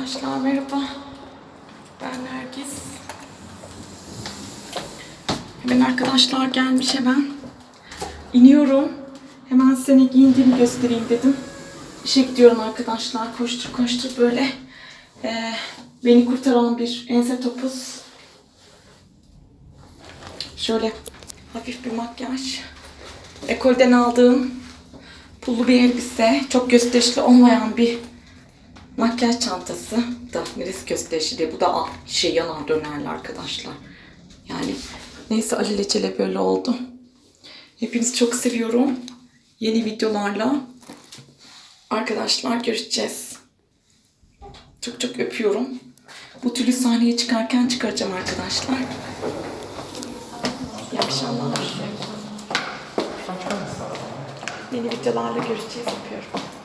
Arkadaşlar merhaba. Ben Nergis. Hemen arkadaşlar gelmiş hemen. İniyorum. Hemen seni giyindiğimi göstereyim dedim. İşe gidiyorum arkadaşlar. Koştur koştur böyle. Ee, beni kurtaran bir ense topuz. Şöyle hafif bir makyaj. Ekolden aldığım pullu bir elbise. Çok gösterişli olmayan bir makyaj çantası. Da neresi gösterişli diye. Bu da şey yanar dönerli arkadaşlar. Yani neyse alelacele böyle oldu. Hepinizi çok seviyorum. Yeni videolarla arkadaşlar görüşeceğiz. Çok çok öpüyorum. Bu tülü sahneye çıkarken çıkaracağım arkadaşlar. İyi akşamlar. Yeni videolarla görüşeceğiz. Öpüyorum.